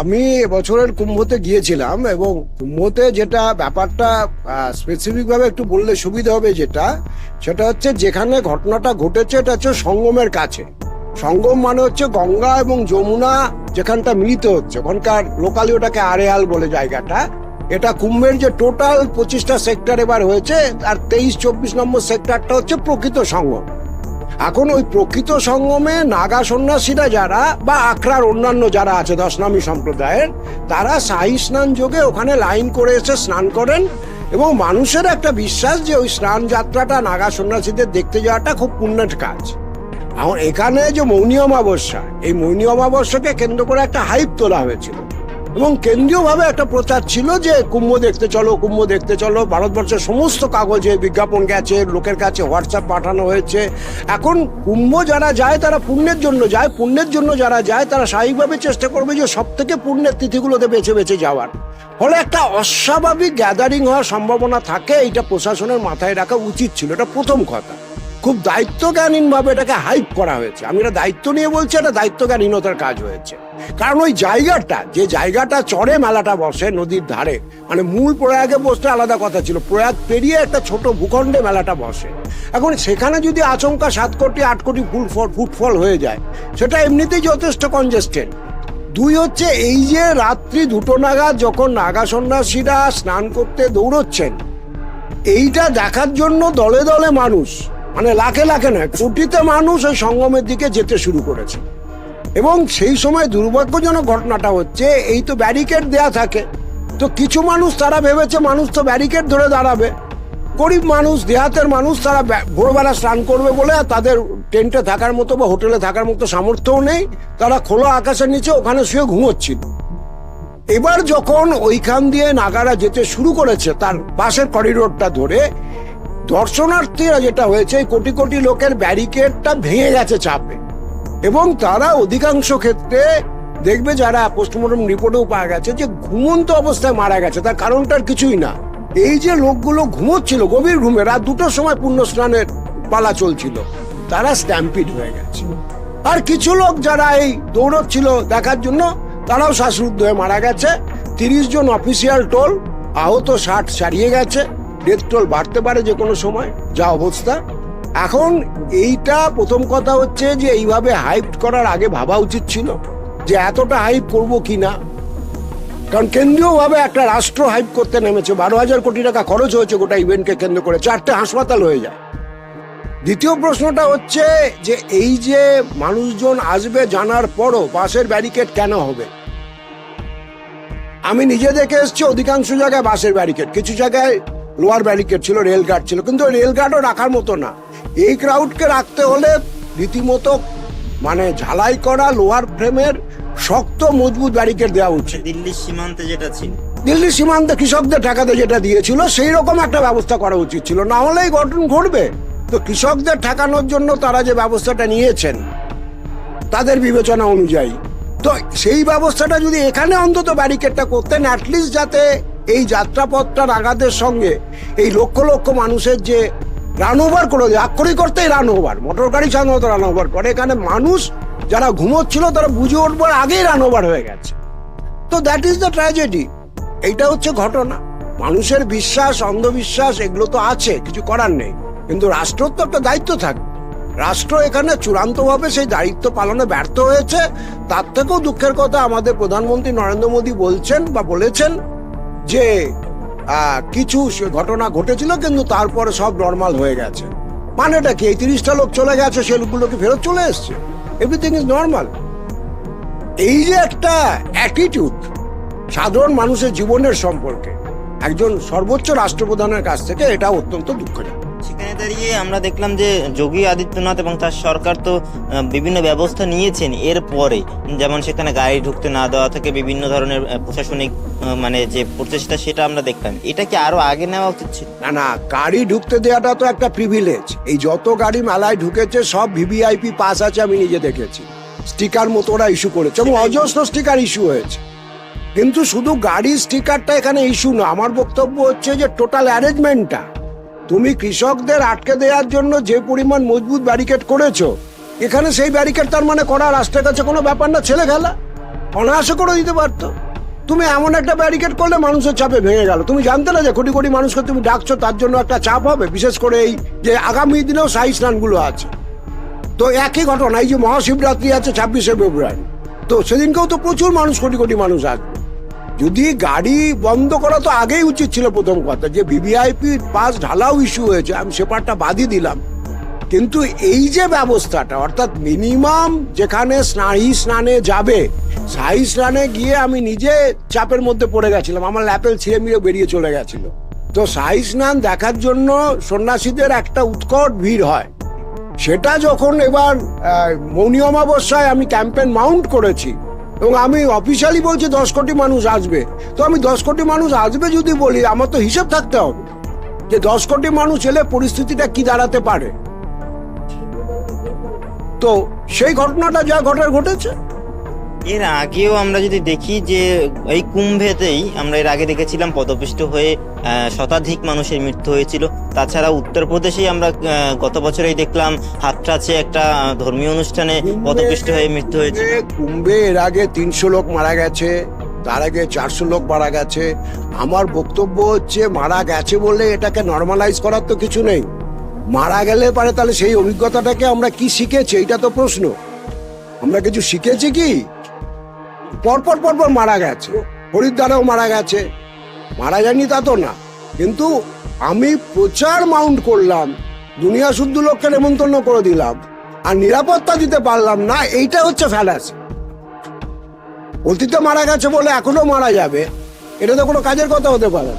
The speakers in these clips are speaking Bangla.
আমি এবছরের কুম্ভতে গিয়েছিলাম এবং কুম্ভতে যেটা ব্যাপারটা স্পেসিফিক ভাবে একটু বললে সুবিধা হবে যেটা, সেটা হচ্ছে যেখানে ঘটনাটা ঘটেছে এটা হচ্ছে সঙ্গমের কাছে। সঙ্গম মানে হচ্ছে গঙ্গা এবং যমুনা যেখানটা মিলিত হচ্ছে, ওখানকার লোকালি ওটাকে আরেয়াল বলে জায়গাটা। এটা কুম্ভের যে টোটাল পঁচিশটা সেক্টর এবার হয়েছে, আর তেইশ, চব্বিশ নম্বর সেক্টরটা হচ্ছে প্রকৃত সঙ্গম। এখন ওই প্রকৃত সঙ্গমে নাগা সন্ন্যাসীরা যারা বা আখড়ার অন্যান্য যারা আছে দশনামী সম্প্রদায়ের, তারা শাহী স্নান যোগে ওখানে লাইন করে এসে স্নান করেন এবং মানুষের একটা বিশ্বাস যে ওই স্নান যাত্রাটা নাগা সন্ন্যাসীদের দেখতে যাওয়াটা খুব পুণ্যের কাজ। এখন এখানে যে মৌনী অমাবস্যা, এই মৌনী অমাবস্যাকে কেন্দ্র করে একটা হাইপ তোলা হয়েছিল। এবং কেন্দ্রীয়ভাবে একটা প্রচার ছিল যে, কুম্ভ দেখতে চলো, কুম্ভ দেখতে চলো, ভারতবর্ষের সমস্ত কাগজে বিজ্ঞাপন গেছে, লোকের কাছে হোয়াটসঅ্যাপ পাঠানো হয়েছে। এখন কুম্ভ যারা যায়, তারা পুণ্যের জন্য যায়, পুণ্যের জন্য যারা যায়, তারা স্বাভাবিকভাবে চেষ্টা করবে যে সব থেকে পুণ্যের তিথিগুলোতে বেছে বেছে যাওয়ার। ফলে একটা অস্বাভাবিক গ্যাদারিং হওয়ার সম্ভাবনা থাকে এটা প্রশাসনের মাথায় রাখা উচিত ছিল, এটা প্রথম কথা। খুব দায়িত্বজ্ঞানহীন ভাবে এটাকে হাইপ করা হয়েছে। আমি এটা দায়িত্ব নিয়ে বলছি, এটা দায়িত্বজ্ঞানহীনতার কাজ হয়েছে। কারণ ওই জায়গাটা, যে জায়গাটা চড়ে মেলাটা বসে নদীর ধারে মানে মূল প্রয়াগে বসতে আলাদা কথা ছিল। প্রয়াগ পেরিয়ে একটা ছোট ভূখণ্ডে মেলাটা বসে। এখন সেখানে যদি আচমকা সাত কোটি, আট কোটি ফুল ফুটফল হয়ে যায়, সেটা এমনিতেই যথেষ্ট কনজেস্টেড দুই হচ্ছে, এই যে রাত্রি দুটো নাগাদ যখন নাগা সন্ন্যাসীরা স্নান করতে দৌড়চ্ছেন, এইটা দেখার জন্য দলে দলে মানুষ মানে লাখে লাখে নয়, কোটিতে মানুষ ওই সঙ্গমের দিকে যেতে শুরু করেছে। এবং সেই সময় দুর্ভাগ্যজনক ঘটনাটা হচ্ছে, এই তো ব্যারিকেড দেয়া থাকে। তো কিছু মানুষ তারা ভেবেছে, মানুষ তো ব্যারিকেড ধরে দাঁড়াবে। গরিব মানুষ, দেহাতের মানুষ তারা ভোরবেলা স্নান করবে বলে তাদের টেন্টে থাকার মতো বা হোটেলে থাকার মতো সামর্থ্যও নেই। তারা খোলা আকাশের নিচে, ওখানে শুয়ে ঘুমোচ্ছিল। এবার যখন ওইখান দিয়ে নাগারা যেতে শুরু করেছে, তার পাশের করিডোরটা ধরে দর্শনার্থীরা যেটা হয়েছে কোটি কোটি লোকের ব্যারিকেডটা ভেঙে গেছে চাপে। এবং তারা অধিকাংশ ক্ষেত্রে দেখবে যারা পোস্টমর্টম রিপোর্টেও পাওয়া গেছে যে ঘুমন্ত অবস্থায় মারা গেছে, তার কারণটার কিছুই না। এই যে লোকগুলো ঘুমোচ্ছিল গভীর ঘুমে, রাত দুটোর সময় পূর্ণ স্নানের পালা চলছিল, তারা স্ট্যাম্পিড হয়ে গেছে। আর কিছু লোক যারা এই দৌড়চ্ছিল দেখার জন্য, তারাও শ্বাসরুদ্ধ হয়ে মারা গেছে। তিরিশ জন অফিসিয়াল টোল আহত ষাট ছাড়িয়ে গেছে। ডেথ টোল বাড়তে পারে যে কোনো সময়, যা অবস্থা। এখন এইটা প্রথম কথা হচ্ছে যে এইভাবে হাইপ করার আগে ভাবা উচিত ছিল যে এতটা হাইপ করব কি না। কারণ কেন্দ্রীয়ভাবে একটা রাষ্ট্র হাইপ করতে নেমেছে, বারো হাজার কোটি টাকা খরচ হয়েছে গোটা ইভেন্টকে কেন্দ্র করে, চারটে হাসপাতাল হয়ে যায়। দ্বিতীয় প্রশ্নটা হচ্ছে যে এই যে মানুষজন আসবে জানার পরও বাসের ব্যারিকেড কেন হবে? আমি নিজে দেখে এসছি, অধিকাংশ জায়গায় বাসের ব্যারিকেড কিছু জায়গায় লোয়ার ব্যারিকেড ছিল রেল গার্ড ছিল কিন্তু রেল গার্ডও রাখার মতো না। এই ক্রাউডকে রাখতে হলে রীতিমতো মানে ঝালাই করা লোয়ার ফ্রেমের শক্ত মজবুত ব্যারিকেড দেওয়া উচিত। দিল্লির সীমান্তে যেটা ছিল। দিল্লি সীমান্তে কৃষকদের ঠেকাতে যেটা দিয়েছিল সেই রকম একটা ব্যবস্থা করা উচিত ছিল। না হলেই ঘটন ঘটবে। তো কৃষকদের ঠেকানোর জন্য তারা যে ব্যবস্থাটা নিয়েছেন তাদের বিবেচনা অনুযায়ী। তো সেই ব্যবস্থাটা যদি এখানে অন্তত ব্যারিকেডটা করতেন অ্যাটলিস্ট যাতে এই যাত্রাপথটার আঘাতের সঙ্গে এই লক্ষ লক্ষ মানুষের যে রান ওভার করে আক্ষরিক করতেই রান ওভার মোটর গাড়ি সাধারণত রান ওভার করে। এখানে মানুষ যারা ঘুমোচ্ছিল, তারা বুঝে উঠবার আগেই রান ওভার হয়ে গেছে। তো দ্যাট ইজ দ্য ট্র্যাজেডি এইটা হচ্ছে ঘটনা। মানুষের বিশ্বাস, অন্ধবিশ্বাস, এগুলো তো আছে, কিছু করার নেই। কিন্তু রাষ্ট্রর তো একটা দায়িত্ব থাকবে রাষ্ট্র এখানে চূড়ান্তভাবে সেই দায়িত্ব পালনে ব্যর্থ হয়েছে। তার থেকেও দুঃখের কথা আমাদের প্রধানমন্ত্রী নরেন্দ্র মোদী বলছেন বা বলেছেন। যে কিছু ঘটনা ঘটেছিল কিন্তু তারপরে সব নর্মাল হয়ে গেছে। মানেটা কি? এই তিরিশটা লোক চলে গেছে, সে লোকগুলোকে ফেরত চলে এসছে? এভরিথিং ইজ নর্মাল এই যে একটা অ্যাটিটিউড সাধারণ মানুষের জীবনের সম্পর্কে, একজন সর্বোচ্চ রাষ্ট্রপ্রধানের কাছ থেকে এটা অত্যন্ত দুঃখজনক। দাঁড়িয়ে আমরা দেখলাম যে যোগী আদিত্যনাথ এবং তার সরকার তো বিভিন্ন ব্যবস্থা নিয়েছেন এর পরে। যেমন সেখানে গাড়ি ঢুকতে না দেওয়া থেকে বিভিন্ন ধরনের প্রশাসনিক মানে যে প্রচেষ্টা সেটা আমরা দেখলাম। এটা কি আরও আগে নেওয়া উচিত ছিল? না না গাড়ি ঢুকতে দেওয়াটা তো একটা প্রিভিলেজ এই যত গাড়ি মেলায় ঢুকেছে সব ভিভিআইপি পাস আছে আমি নিজে দেখেছি। স্টিকার মতো ওরা ইস্যু করেছে। এবং অজস্র স্টিকার ইস্যু হয়েছে। কিন্তু শুধু গাড়ির স্টিকারটা এখানে ইস্যু না আমার বক্তব্য হচ্ছে যে টোটাল অ্যারেঞ্জমেন্টটা তুমি কৃষকদের আটকে দেওয়ার জন্য যে পরিমাণ মজবুত ব্যারিকেড করেছ, এখানে সেই ব্যারিকেড তার মানে করা রাষ্ট্রের কাছে কোনো ব্যাপার না, ছেলে খেলা। অনায়াসে করে দিতে পারতো। তুমি এমন একটা ব্যারিকেড করলে মানুষের চাপে ভেঙে গেল। তুমি জানতে না যে কোটি কোটি মানুষকে তুমি ডাকছো, তার জন্য একটা চাপ হবে, বিশেষ করে এই যে আগামী দিনেও শাহী স্নানগুলো আছে। তো একই ঘটনা, এই যে মহাশিবরাত্রি আছে ছাব্বিশে ফেব্রুয়ারি। তো সেদিনকেও তো প্রচুর মানুষ, কোটি কোটি মানুষ আসবে। যদি গাড়ি বন্ধ করা তো আগেই উচিত ছিল প্রথম কথা, যে ভিভিআইপি পাস ঢালাও ইস্যু হয়েছে, আমি সে পার্টটা বাদই দিলাম। কিন্তু এই যে ব্যবস্থাটা, অর্থাৎ মিনিমাম যেখানে স্নায়ী স্নানে যাবে স্নায়ী স্নানে গিয়ে আমি নিজে চাপের মধ্যে পড়ে গেছিলাম, আমার ল্যাপেল ছিঁড়ে মিড়ে বেরিয়ে চলে গেছিল। তো স্নায়ী স্নান দেখার জন্য সন্ন্যাসীদের একটা উৎকট ভিড় হয়। সেটা যখন এবার মৌনী অমাবস্যায় আমি ক্যাম্পেন মাউন্ট করেছি এবং আমি অফিসিয়ালি বলছি দশ কোটি মানুষ আসবে। তো আমি দশ কোটি মানুষ আসবে যদি বলি, আমার তো হিসেব থাকতে হবে। যে দশ কোটি মানুষ এলে পরিস্থিতিটা কি দাঁড়াতে পারে? তো সেই ঘটনাটা যা ঘটার ঘটেছে। এর আগেও আমরা যদি দেখি যে এই কুম্ভেতেই আমরা এর আগে দেখেছিলাম পদপিষ্ট হয়ে শতাধিক মানুষের মৃত্যু হয়েছিল। তাছাড়া উত্তরপ্রদেশেই আমরা গত বছরেই দেখলাম হাতটাছে একটা ধর্মীয় অনুষ্ঠানে পদপিষ্ট হয়ে মৃত্যু হয়েছে কুম্ভে- এর আগে তিনশো লোক মারা গেছে তার আগে চারশো লোক মারা গেছে। আমার বক্তব্য হচ্ছে মারা গেছে বলে এটাকে নর্মালাইজ করার তো কিছু নেই। মারা গেলে পারে তাহলে সেই অভিজ্ঞতাটাকে আমরা কি শিখেছি এইটা তো প্রশ্ন। আমরা কিছু শিখেছি কি? পরপর পরপর মারা গেছে। হরিদ্বারেও মারা গেছে। মারা যায়নি তা তো না। কিন্তু আমি প্রচার মাউন্ট করলাম দুনিয়া শুদ্ধ লোককে নেমন্তন্ন করে দিলাম আর নিরাপত্তা দিতে পারলাম না এইটা হচ্ছে ফ্যালাস অতীতে মারা গেছে বলে এখনও মারা যাবে এটা তো কোনো কাজের কথা হতে পারে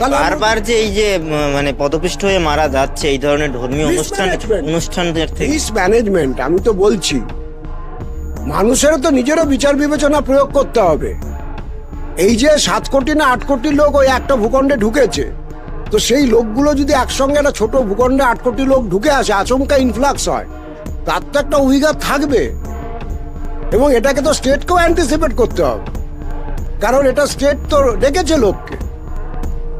না। বারবার যে এই যে মানে পদপিষ্ট হয়ে মারা যাচ্ছে এই ধরনের ধর্মীয় অনুষ্ঠান Mismanagement. অনুষ্ঠানদের থেকে। মিস ম্যানেজমেন্ট আমি তো বলছি। মানুষেরও তো নিজেরও বিচার বিবেচনা প্রয়োগ করতে হবে। এই যে সাত কোটি না আট কোটি লোক ওই একটা ভূখণ্ডে ঢুকেছে, তো সেই লোকগুলো যদি একসঙ্গে একটা ছোট ভূখণ্ডে আট কোটি লোক ঢুকে আসে, আচমকা ইনফ্লাক্স হয়, তার তো একটা উইগার থাকবে। এবং এটাকে তো স্টেটকেও অ্যান্টিসিপেট করতে হবে। কারণ এটা স্টেট তো ডেকেছে লোককে।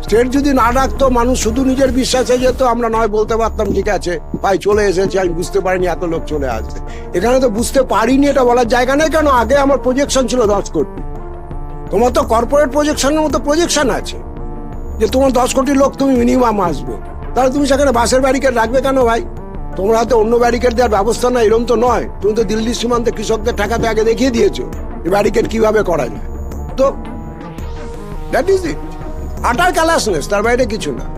স্টেট যদি না ডাকতো, মানুষ শুধু নিজের বিশ্বাসে যেত, আমরা নয় বলতে পারতাম, ঠিক আছে, ভাই চলে এসেছে, আমি বুঝতে পারিনি, এত লোক চলে আসবে। এখানে তো বুঝতে পারিনি, এটা বলার জায়গা নেই, কেন? আগে আমার প্রজেকশন ছিল দশ কোটি। তোমার তো কর্পোরেট প্রজেকশনের মতো প্রজেকশন আছে, যে তোমার দশ কোটি লোক তুমি মিনিমাম আসবে। তাহলে তুমি সেখানে বাসের ব্যারিকেড রাখবে কেন ভাই? তোমরা হয়তো অন্য ব্যারিকেড দেওয়ার ব্যবস্থা না এরকম তো নয়। তুমি তো দিল্লি সীমান্তে কৃষকদের ঠেকাতে আগে দেখিয়ে দিয়েছ ব্যারিকেড কীভাবে করা যায়? তো দ্যাট ইজ ইট আটার কালাসনেস তার বাইরে কিছু না।